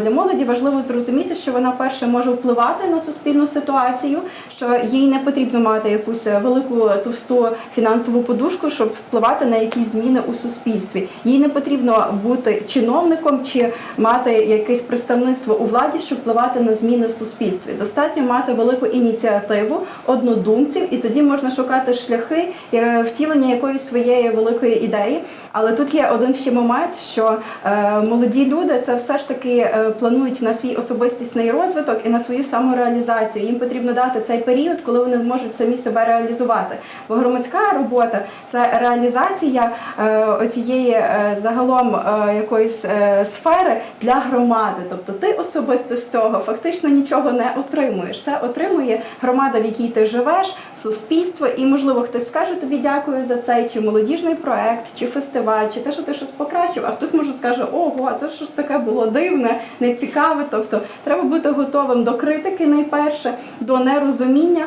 Для молоді важливо зрозуміти, що вона перше може впливати на суспільну ситуацію, що їй не потрібно мати якусь велику товсту фінансову подушку, щоб впливати на якісь зміни у суспільстві. Їй не потрібно бути чиновником чи мати якесь представництво у владі, щоб впливати на зміни в суспільстві. Достатньо мати велику ініціативу однодумців, і тоді можна шукати шляхи е, втілення якоїсь своєї великої ідеї. Але тут є один ще момент, що е, молоді люди це все ж таки е, планують на свій особистісний розвиток і на свою самореалізацію. Їм потрібно дати цей період, коли вони зможуть самі себе реалізувати. Бо громадська робота це реалізація е, оцієї е, загалом е, якоїсь е, сфери для громади. Тобто ти особисто з цього фактично нічого не отримуєш. Це отримує громада, в якій ти живеш, суспільство, і можливо хтось скаже тобі дякую за цей, чи молодіжний проект, чи фестиваль, чи те, що ти щось покращив, а хтось може скаже, ого, то щось таке було дивне, нецікаве. Тобто треба бути готовим до критики найперше, до нерозуміння.